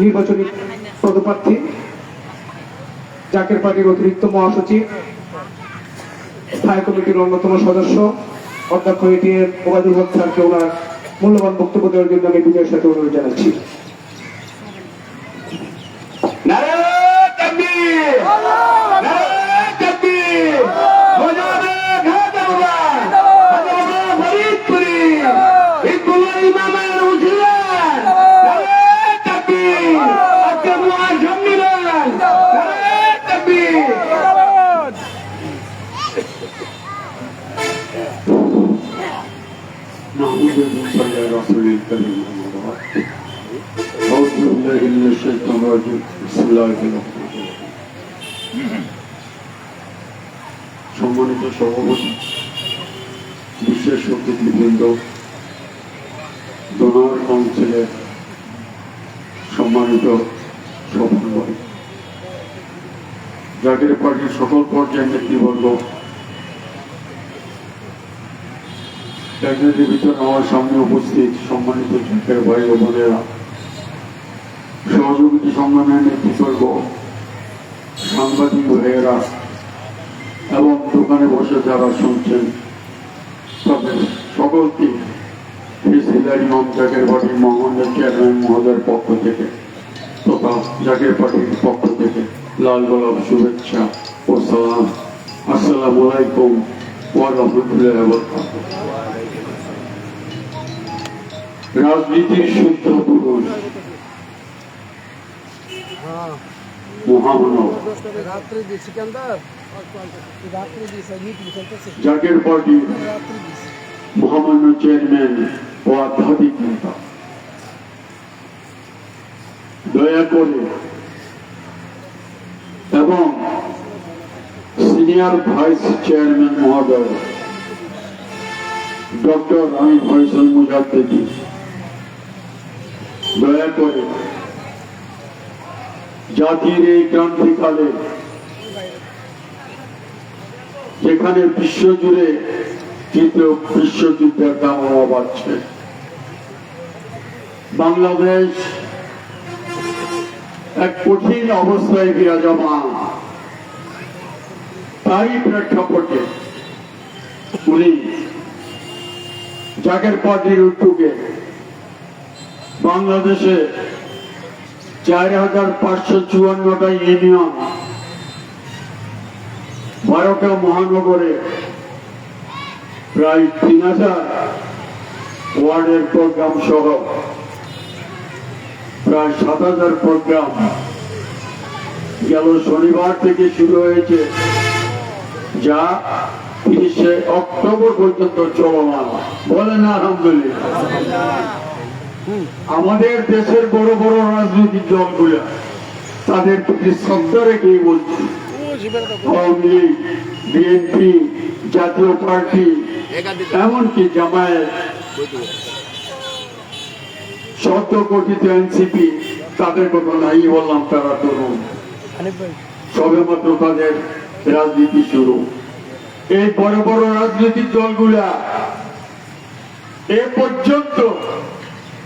নির্বাচনী পদপ্রার্থী, জাকের পার্টির অতিরিক্ত মহাসচিব, স্থায়ী কমিটির অন্যতম সদস্য, অধ্যক্ষ এটিএম হক স্যারকে ওনার মূল্যবান বক্তব্য দেওয়ার জন্য আমি বিজয়ের সাথে অনুরোধ জানাচ্ছি। সম্মানিত সভাপতি বিশেষ অতিথিবৃন্দ ডোনার কাউন্সিলের সম্মানিত সভাপতি। জাতীয় পার্টির সকল পর্যায়ের নেতৃবর্গ রাজনীতির ভিতর আমার এবং দোকানে বসে যারা শুনছেন, তাদের সকলকে হিসিলার ইমাম পার্টির মহানদের চেয়ারম্যান মহোদয়ের পক্ষ থেকে তথা জাকের পার্টির পক্ষ থেকে লাল গোলাপ শুভেচ্ছা ও সালাম। আসসালামু আলাইকুম, ওয়া রাজনীতির শুদ্ধ পুরুষ। পার্টি। মহামান্য চেয়ারম্যান ও আধ্যাত্মিক নেতা। দয়া করে। এবং সিনিয়র ভাইস চেয়ারম্যান মহোদয়, ডক্টর আমি ফয়সল মুজাদ্দেদি। দয়া করে জাতির এই ক্রান্তিকালে, যেখানে বিশ্বজুড়ে তৃতীয় বিশ্বযুদ্ধের দামামা বাড়ছে। বাংলাদেশ এক কঠিন অবস্থায় বিরাজমান। তারই প্রেক্ষাপটে উনি জাগের পার্টির উদ্যোগে বাংলাদেশে চার হাজার পাঁচশো চুয়ান্নটা ইউনিয়ন বারোটা মহানগরে, প্রায় তিন হাজার ওয়ার্ডের প্রোগ্রাম সহ প্রায় সাত হাজার প্রোগ্রাম গেল শনিবার থেকে শুরু হয়েছে, যা তিরিশে অক্টোবর পর্যন্ত চলমান। বলেন আলহামদুলিল্লাহ। আমাদের দেশের বড় বড় রাজনৈতিক দলগুলো, তাদের প্রতি শ্রদ্ধা রেখেই বলছি, Awami League, BNP, Jatiya party, এমনকি জামায়াত শত কোটিতে এনসিপি, তাদের কথা নাই বললাম তারা তরুণ। সবে মাত্র তাদের রাজনীতি শুরু। এই বড় বড় রাজনৈতিক দলগুলা, এ পর্যন্ত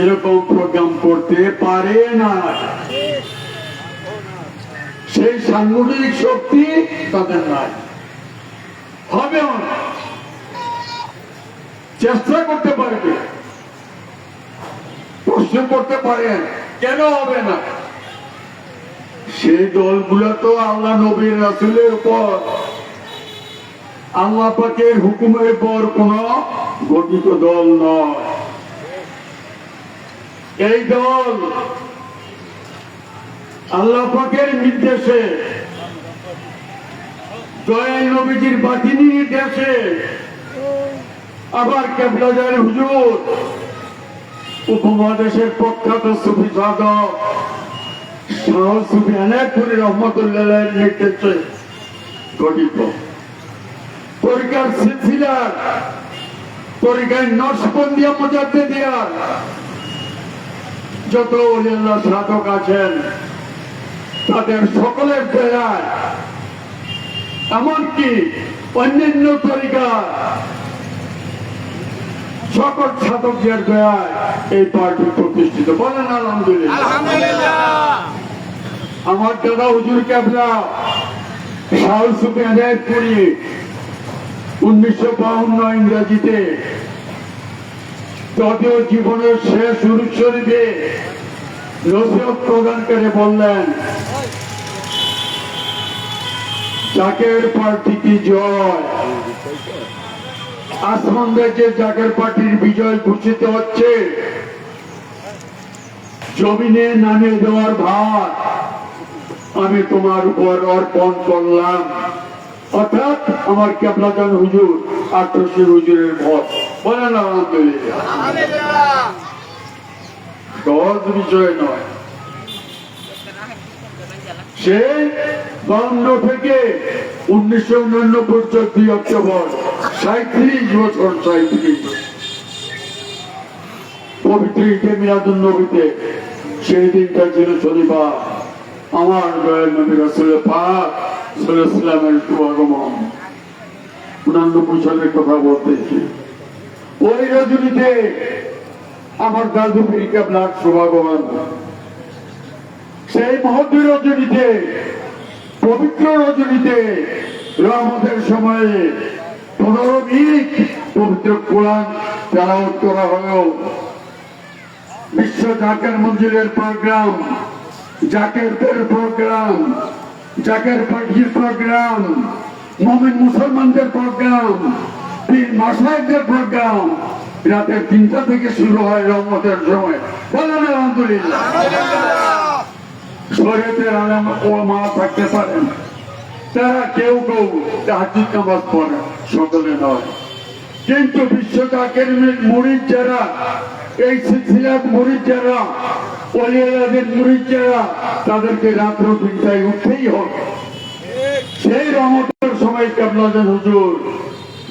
এরকম প্রোগ্রাম করতে পারে না। সেই সাংগঠনিক শক্তি তাদের নাই। হবে। চেষ্টা করতে পারবে। প্রশ্ন করতে পারেন কেন হবে না? সেই দলগুলো তো আল্লাহ নবীর রাসুলের উপর। আল্লাহ পাকের হুকুমের পর কোন গঠিত দল নয়। এই দল আল্লাহ পাকের নির্দেশে দয়াল নবীজির বাতিনি নির্দেশে আবার কেবলাজার হুজুর উপমহাদেশের প্রখ্যাত সুফি সাধক শাহ সুফি আনায়তপুরি রহমতুল্লাহ নির্দেশে গঠিত। তরিকার সিলসিলার তরিকায় নকশবন্দিয়া মজাতে দেওয়ার যত অলিয়াল্লাহ সাধক আছেন তাদের সকলের বেলায় এমনকি অন্যান্য তরিকা সকল সাধকদের দয়ায় এই পার্টি প্রতিষ্ঠিত। বলেন আলহামদুলিল্লাহ। আমার দাদা হুজুর ক্যাবলা সাহসুকে আদায় করি উনিশশো বাউন্ন ইংরেজিতে যদিও জীবনের শেষ উৎসরিতে নসিহত প্রদান করে বললেন, জাকের পার্টি কি জয়? আসমান দেখে জাকের পার্টির বিজয় ঘোষিত হচ্ছে। জমিনে নামিয়ে দেওয়ার ভার আমি তোমার উপর অর্পণ করলাম। অর্থাৎ আমার কেবলাজান হুজুর আঠারোশি হুজুরের ভোট বলেন আলহামদুলিল্লাহ সহজ নয় সে বাউন্ন থেকে উনিশশো উনানব্বই চোদ্দই অক্টোবর সাঁত্রিশ বছর সাঁত্রিশ পবিত্র ঈদে মিলাদুল নবীতে সেই দিনটা ছিল শনিবার। আমার দয়াল নবী রাসুল পাক সাল্লামের শুভাগমন। উনানব্বই সালের কথা বলতেছি। ওই রজনীতে আমার দাদু ফিরিকা ব্লাড শুভাগমন সেই মহতী রজনীতে, পবিত্র রজনীতে রহমতের সময়ে পনেরো মিনিট পবিত্র কোরআন তেলাওয়াত করা হলো। বিশ্ব জাকের মঞ্জিলের প্রোগ্রাম জাকেরদের প্রোগ্রাম, জাকের পাখির প্রোগ্রাম, মমিন মুসলমানদের প্রোগ্রাম পীর মাসায়কদের প্রোগ্রাম। রাতের তিনটা থেকে শুরু হয় রহমতের সময়। বলেন আলহামদুলিল্লাহ। শরীয়তের আলম ও মা থাকতে পারেন। তারা কেউ কেউ নামাজ পড়ে, সকলে নয়। কিন্তু বিশ্ব একাডেমির মুড়ির যারা, এই সিলসিলার মুড়ির যারা অলিয়াদের মুড়ির যারা, তাদেরকে রাত্র তিনটায় উঠতেই হবে। সেই রহমতের সময় কেবলাদের হুজুর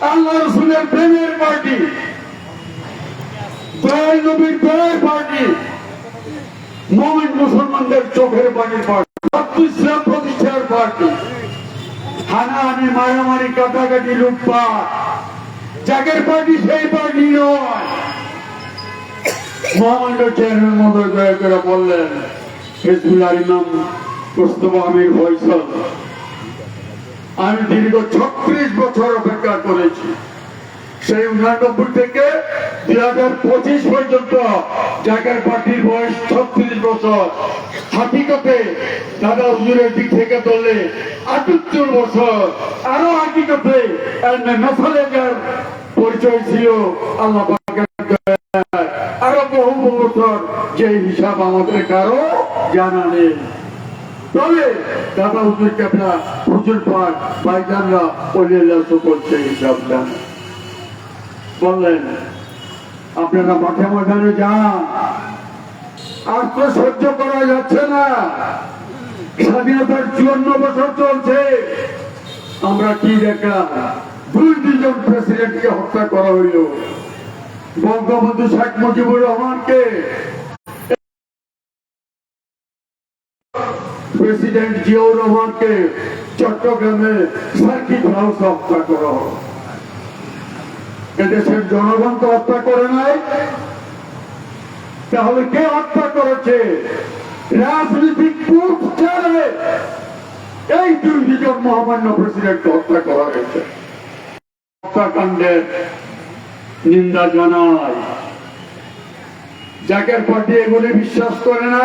আল্লাহ রসুলের প্রেমের পার্টি। দয়াল নবীর দয়ার পার্টি। মোমিন মুসলমানদের চোখের পানির পার্টি। ইসলাম প্রতিষ্ঠার পার্টি। হানাহানি, মারামারি, কাটাকাটি, লুটপাট। জাগের পার্টি সেই পার্টি নয়। মহামান্য চেয়ারম্যান মহোদয়, দয়া করে বললেন হিজবুল্লাহ ইমাম মুস্তফা আমির ফয়সল। আমি দীর্ঘ ছত্রিশ বছর অপেক্ষা করেছি। সেই উনানব্বই থেকে দুই হাজার পঁচিশ পর্যন্ত জায়গার পার্টির বয়স ছত্রিশ বছর। হাকিকতে দাদা হুজুরের দিক থেকে ধরলে আটাত্তর বছর। আরও হাকিকতে পরিচয় ছিল, আল্লাহ আরও বহু বছর যে হিসাব আমাদের কারও জানা নেই। তবে দাদা হুজুর ভাইজানরা বললেন, আপনারা মাঠে ময়দানে যান। আর তো সহ্য করা যাচ্ছে না। স্বাধীনতার চুয়ান্ন বছর চলছে। আমরা কি দেখলাম? দুই দুজন প্রেসিডেন্টকে হত্যা করা হইল। বঙ্গবন্ধু শেখ মুজিবুর রহমানকে প্রেসিডেন্ট জিয়াউর রহমানকে চট্টগ্রামে সার্কিট হাউস হত্যা করা। হলো এদেশের জনগণ তো হত্যা করে নাই। তাহলে কে হত্যা করেছে? রাজনৈতিক কূপ চালে এই দুই দুজন মহামান্য প্রেসিডেন্টকে হত্যা করা হয়েছে। হত্যাকাণ্ডের নিন্দা জানাই জাকের পার্টি এগুলি বিশ্বাস করে না।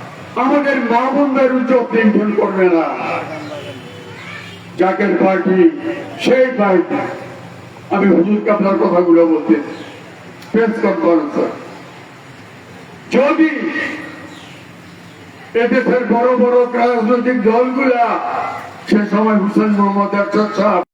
আমাদের মা বোনদের উচ্চক লুণ্ঠন করবে না। জাকের পার্টি, সেই পার্টি। আমি হুজুর কাপলার কথাগুলো বলতে প্রেস কনফারেন্স যদি এদেশের বড় বড় রাজনৈতিক দলগুলা, সে সময় হুসেন মোহাম্মদ সাহেব